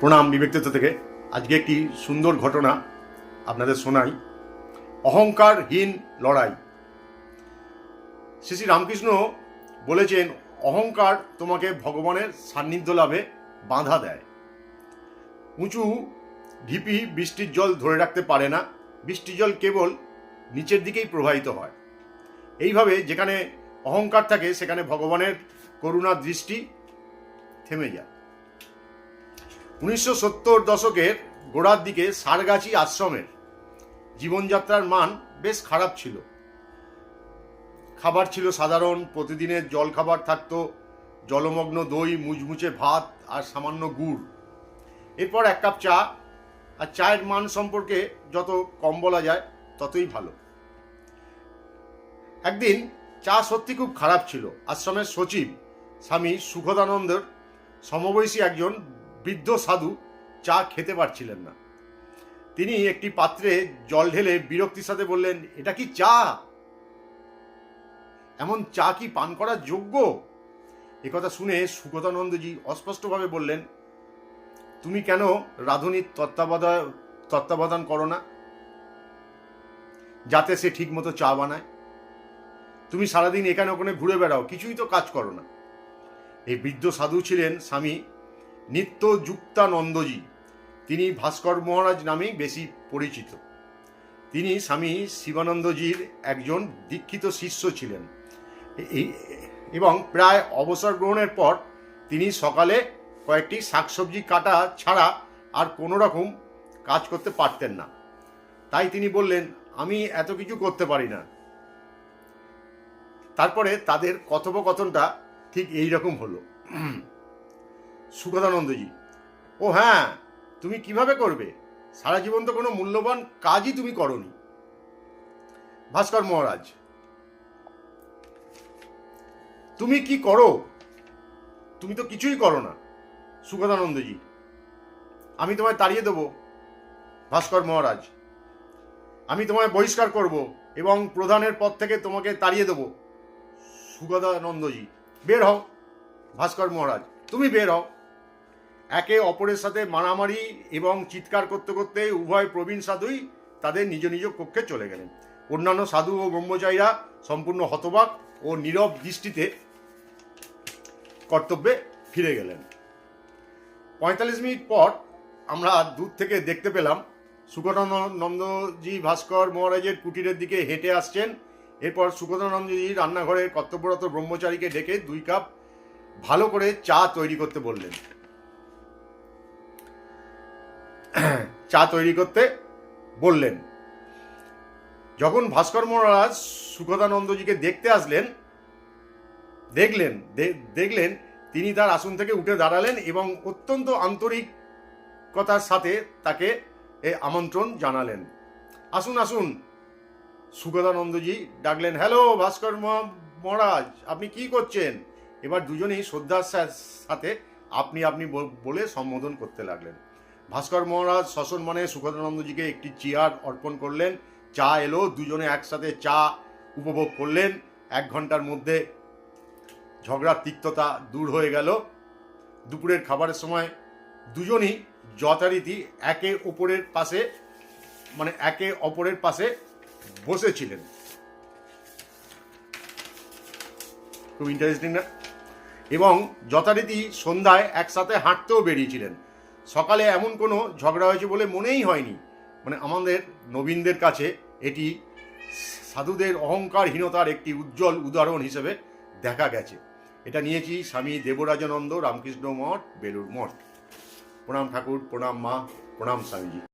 প্রণাম বিবেকতত্ব থেকে। আজকে একটি সুন্দর ঘটনা আপনাদের শোনাই। অহংকারহীন লড়াই। শ্রী শ্রী রামকৃষ্ণ বলেছেন, অহংকার তোমাকে ভগবানের সান্নিধ্য লাভে বাধা দেয়। উঁচু, ঢিপি বৃষ্টির জল ধরে রাখতে পারে না। বৃষ্টির জল কেবল নিচের দিকেই প্রবাহিত হয়। এইভাবে যেখানে অহংকার থাকে, সেখানে ভগবানের করুণার দৃষ্টি থেমে যায়। উনিশশো সত্তর দশকের গোড়ার দিকে সারগাছি আশ্রমের জীবনযাত্রার মান বেশ খারাপ ছিল। খাবার ছিল সাধারণ, প্রতিদিনের জল খাবার থাকতো, জলমগ্ন দই মুচমুচে ভাত আর সামান্য গুড়। এরপর এক কাপ চা আর চায়ের মান সম্পর্কে যত কম বলা যায়, ততই ভালো। একদিন চা সত্যি খুব খারাপ ছিল। আশ্রমের সচিব স্বামী সুখদানন্দের সমবয়সী একজন বৃদ্ধ সাধু চা খেতে পারছিলেন না। তিনি একটি পাত্রে জল ঢেলে বিরক্তির সাথে বললেন, এটা কি চা? এমন চা কি পান করার যোগ্য? একথা শুনে সুগতানন্দজি অস্পষ্টভাবে বললেন, তুমি কেন রাধুনির তত্ত্বাবধায়, তত্ত্বাবধান করো না? যাতে সে ঠিক মতো চা বানায়। তুমি সারাদিন এখানে ওখানে ঘুরে বেড়াও, কিছুই তো কাজ করো না। এই বৃদ্ধ সাধু ছিলেন স্বামী নিত্য যুক্তানন্দজি তিনি ভাস্কর মহারাজ নামেই বেশি পরিচিত। তিনি স্বামী শিবানন্দজির একজন দীক্ষিত শিষ্য ছিলেন। এবং প্রায় অবসর গ্রহণের পর তিনি সকালে কয়েকটি শাকসবজি কাটা ছাড়া আর কোনো রকম কাজ করতে পারতেন না। তাই তিনি বললেন, আমি এত কিছু করতে পারি না। তারপরে তাদের কথোপকথনটা ঠিক এই রকম হলো। সুখদানন্দজি ও হ্যাঁ তুমি কীভাবে করবে? সারা জীবন তো কোনো মূল্যবান কাজই তুমি করনি। ভাস্কর মহারাজ, তুমি কি করো? তুমি তো কিছুই করো না সুখদানন্দজি আমি তোমায় তাড়িয়ে দেবো, ভাস্কর মহারাজ। আমি তোমায় বহিষ্কার করব এবং প্রধানের পদ থেকে তোমাকে তাড়িয়ে দেবো সুগদানন্দজি বের হও, ভাস্কর মহারাজ, তুমি বের হও। একে অপরের সাথে মারামারি এবং চিৎকার করতে করতে উভয় প্রবীণ সাধুই তাদের নিজ নিজ কক্ষে চলে গেলেন। অন্যান্য সাধু ও ব্রহ্মচারীরা সম্পূর্ণ হতবাক ও নীরব দৃষ্টিতে কর্তব্যে ফিরে গেলেন। পঁয়তাল্লিশ মিনিট পর আমরা দূর থেকে দেখতে পেলাম, সুগতানন্দজি ভাস্কর মহারাজের কুটিরের দিকে হেঁটে আসছেন। এরপর সুগতানন্দজি রান্নাঘরের কর্তব্যরত ব্রহ্মচারীকে ডেকে দুই কাপ ভালো করে চা তৈরি করতে বললেন। চা তৈরি করতে বললেন। যখন ভাস্কর মহারাজ সুখদানন্দজিকে দেখতে আসলেন, দেখলেন দেখলেন, তিনি তার আসন থেকে উঠে দাঁড়ালেন এবং অত্যন্ত আন্তরিকতার সাথে তাকে আমন্ত্রণ জানালেন। আসুন আসুন, সুগদানন্দজি ডাকলেন, হ্যালো, ভাস্কর মহা- মহারাজ, আপনি কি করছেন? এবার দুজনেই শ্রদ্ধার সাথে আপনি আপনি বলে সম্বোধন করতে লাগলেন। ভাস্কর মহারাজ শশন মনে সুগদানন্দজিকে একটি চেয়ার অর্পণ করলেন। চা এলো, দুজনে একসাথে চা উপভোগ করলেন। এক ঘণ্টার মধ্যে ঝগড়ার তিক্ততা দূর হয়ে গেল। দুপুরের খাবারের সময় দুজনই যথারীতি একে অপরের পাশে মানে একে অপরের পাশে বসেছিলেন। খুব ইন্টারেস্টিং না? এবং যথারীতি সন্ধ্যায় একসাথে হাঁটতেও বেরিয়েছিলেন। সকালে এমন কোনো ঝগড়া হয়েছে বলে মনেই হয়নি। মানে আমাদের নবীনদের কাছে এটি সাধুদের অহংকারহীনতার একটি উজ্জ্বল উদাহরণ হিসেবে দেখা গেছে। এটা নিয়েছি স্বামী দেবরাজানন্দ রামকৃষ্ণ মঠ বেলুর মঠ। প্রণাম ঠাকুর, প্রণাম মা, প্রণাম স্বামীজি।